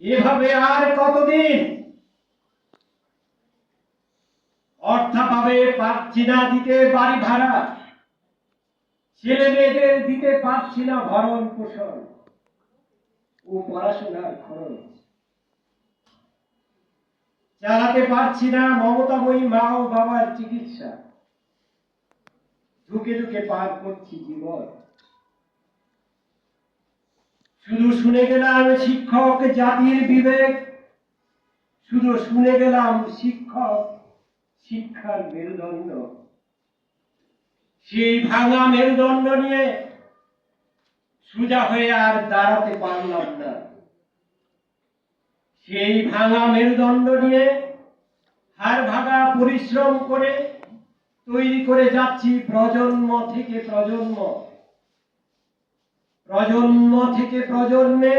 এভাবে আর কতদিন? অর্থাভাবে পারছি না দিতে বাড়ি ভাড়া। ছেলে মেয়েদের দিতে পারছি না ভরণ পোষণ। ও পড়াশোনার খরচ। চালাতে পারছি না মমতা বই মা ও বাবার চিকিৎসা। ঝুঁকে ঝুঁকে পার করছি জীবন। শুধু শুনে গেলাম শিক্ষক জাতির বিবেক, শুধু শুনে গেলাম শিক্ষক শিক্ষার মেরুদণ্ড। সেই ভাঙা মেরুদণ্ড নিয়ে সোজা হয়ে আর দাঁড়াতে পারলাম না। সেই ভাঙা মেরুদণ্ড নিয়ে হার ভাঙা পরিশ্রম করে তৈরি করে যাচ্ছি প্রজন্ম থেকে প্রজন্ম। প্রজন্ম থেকে প্রজন্মে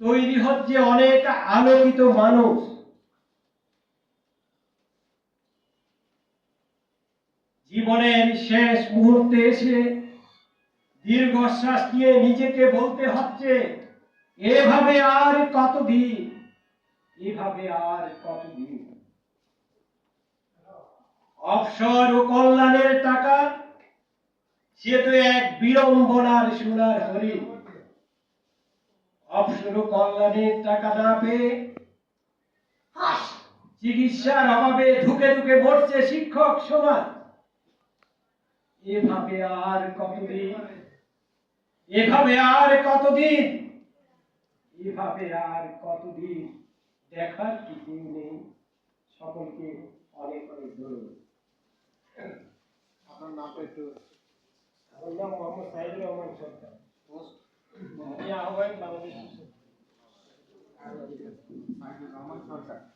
তৈরি হচ্ছে অনেক আলোকিত মানুষ। জীবনের শেষ মুহূর্তে এসে দীর্ঘশ্বাস দিয়ে নিজেকে বলতে হচ্ছে, এভাবে আর কতদিন? এভাবে আর কতদিন? অবসর ও কল্যাণের সে তো এক বিড়ম্বনার সোনার হরিণ অবসর কল্যাণের টাকা না পেয়ে চিকিৎসার অভাবে ঢুকে ঢুকে মরছে শিক্ষক সমাজ। এভাবে আর কতদিন? এভাবে আর কতদিন? এভাবে আর কতদিন? দেখার কি কেউ নেই। সকলকে অনেক অনেক ধন্যবাদ। আপনার একটু মোল্লা মোহাম্মদ সাইদুর রহমান সরকার আমি আহ্বান বাংলাদেশ সরকার